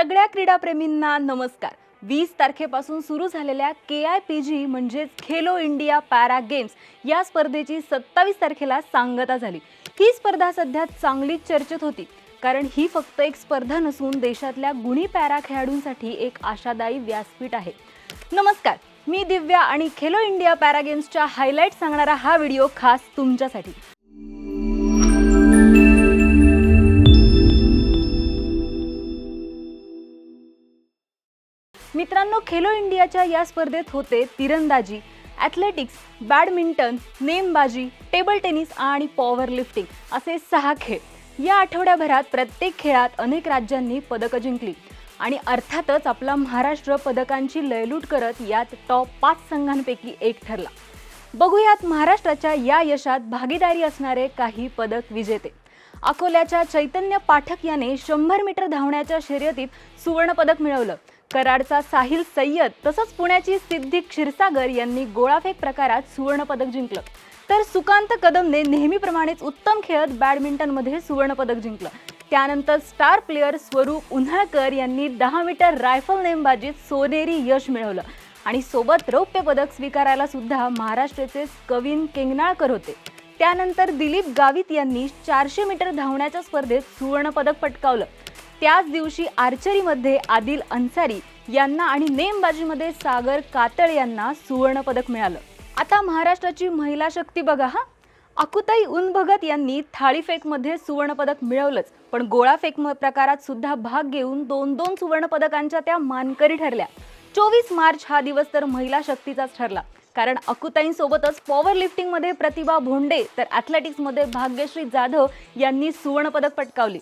सगळ्या क्रीडाप्रेमींना नमस्कार. वीस तारखेपासून सुरू झालेल्या के आय पी जी म्हणजेच खेलो इंडिया पॅरा गेम्स या स्पर्धेची सत्तावीस तारखेला सांगता झाली. ही स्पर्धा सध्या चांगलीच चर्चेत होती. कारण ही फक्त एक स्पर्धा नसून देशातल्या गुणी पॅरा खेळाडूंसाठी एक आशादायी व्यासपीठ आहे. नमस्कार. मी दिव्या आणि खेलो इंडिया पॅरा गेम्सच्या हायलाईट सांगणारा हा व्हिडिओ खास तुमच्यासाठी. मित्रांनो खेलो इंडियाच्या या स्पर्धेत होते तिरंदाजी ॲथलेटिक्स बॅडमिंटन नेमबाजी टेबल टेनिस आणि पॉवर लिफ्टिंग असे सहा खेळ. या आठवड्याभरात प्रत्येक खेळात अनेक राज्यांनी पदकं जिंकली आणि अर्थातच आपला महाराष्ट्र पदकांची लयलूट करत यात टॉप पाच संघांपैकी एक ठरला. बघूयात महाराष्ट्राच्या या यशात भागीदारी असणारे काही पदक विजेते. अकोल्याच्या चैतन्य पाठक याने शंभर मीटर धावण्याच्या शर्यतीत सुवर्णपदक मिळवलं. कराडचा साहिल सय्यद तसंच पुण्याची सिद्धी क्षीरसागर यांनी गोळाफेक प्रकारात सुवर्णपदक जिंकलं. तर सुकांत कदमने नेहमीप्रमाणेच उत्तम खेळत बॅडमिंटनमध्ये सुवर्णपदक जिंकलं. त्यानंतर स्टार प्लेअर स्वरूप उन्हाळकर यांनी दहा मीटर रायफल नेमबाजीत सोनेरी यश मिळवलं. आणि सोबत रौप्य पदक स्वीकारायला सुद्धा महाराष्ट्राचे कविन केंगनाळकर होते. त्यानंतर दिलीप गावित यांनी चारशे मीटर धावण्याच्या स्पर्धेत सुवर्णपदक पटकावलं. त्याच दिवशी आर्चरीमध्ये आदिल अन्सारी यांना आणि नेमबाजीमध्ये सागर कातळ यांना सुवर्णपदक मिळालं. आता महाराष्ट्राची महिला शक्ती बघा हा. अकुताई उन भगत यांनी थाळीफेकमध्ये सुवर्णपदक मिळवलंच पण गोळाफेक म- प्रकारात सुद्धा भाग घेऊन दोन दोन सुवर्णपदकांच्या त्या मानकरी ठरल्या. चोवीस मार्च हा दिवस तर महिला शक्तीचाच ठरला. कारण अकुताईंसोबतच पॉवर लिफ्टिंगमध्ये प्रतिभा भोंडे तर ॲथलेटिक्समध्ये भाग्यश्री जाधव यांनी सुवर्णपदक पटकावली.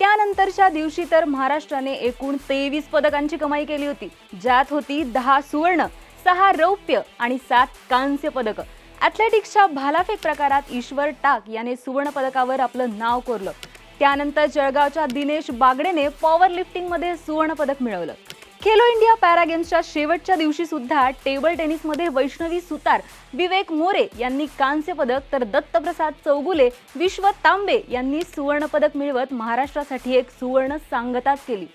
त्यानंतरच्या दिवशी तर महाराष्ट्राने एकूण तेवीस पदकांची कमाई केली होती ज्यात होती दहा सुवर्ण सहा रौप्य आणि सात कांस्य पदकं. ॲथलेटिक्सच्या भालाफेक प्रकारात ईश्वर टाक याने सुवर्ण पदकावर आपलं नाव कोरलं. त्यानंतर जळगावच्या दिनेश बागडेने पॉवर लिफ्टिंगमध्ये सुवर्ण पदक मिळवलं. खेलो इंडिया पॅरा गेम्सच्या शेवटच्या दिवशी सुद्धा टेबल टेनिसमध्ये वैष्णवी सुतार विवेक मोरे यांनी कांस्य पदक तर दत्तप्रसाद चौगुले विश्व तांबे यांनी सुवर्णपदक मिळवत महाराष्ट्रासाठी एक सुवर्ण सांगताच केली.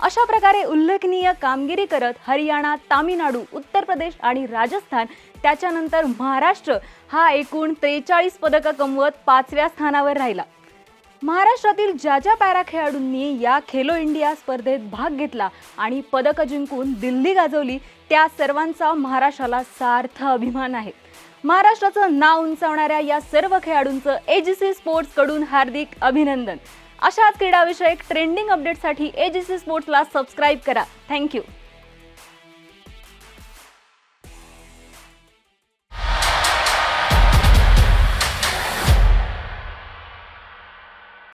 अशा प्रकारे उल्लेखनीय कामगिरी करत हरियाणा तामिळनाडू उत्तर प्रदेश आणि राजस्थान त्याच्यानंतर महाराष्ट्र हा एकूण त्रेचाळीस पदकं कमवत पाचव्या स्थानावर राहिला. महाराष्ट्रातील ज्या ज्या पॅरा खेळाडूंनी या खेलो इंडिया स्पर्धेत भाग घेतला आणि पदकं जिंकून दिल्ली गाजवली त्या सर्वांचा महाराष्ट्राला सार्थ अभिमान आहे. महाराष्ट्राचं नाव उंचावणाऱ्या या सर्व खेळाडूंचं एजीसी स्पोर्ट्सकडून हार्दिक अभिनंदन. अशाच क्रीडाविषयक ट्रेंडिंग अपडेटसाठी एजीसी स्पोर्ट्सला सबस्क्राईब करा. Thank you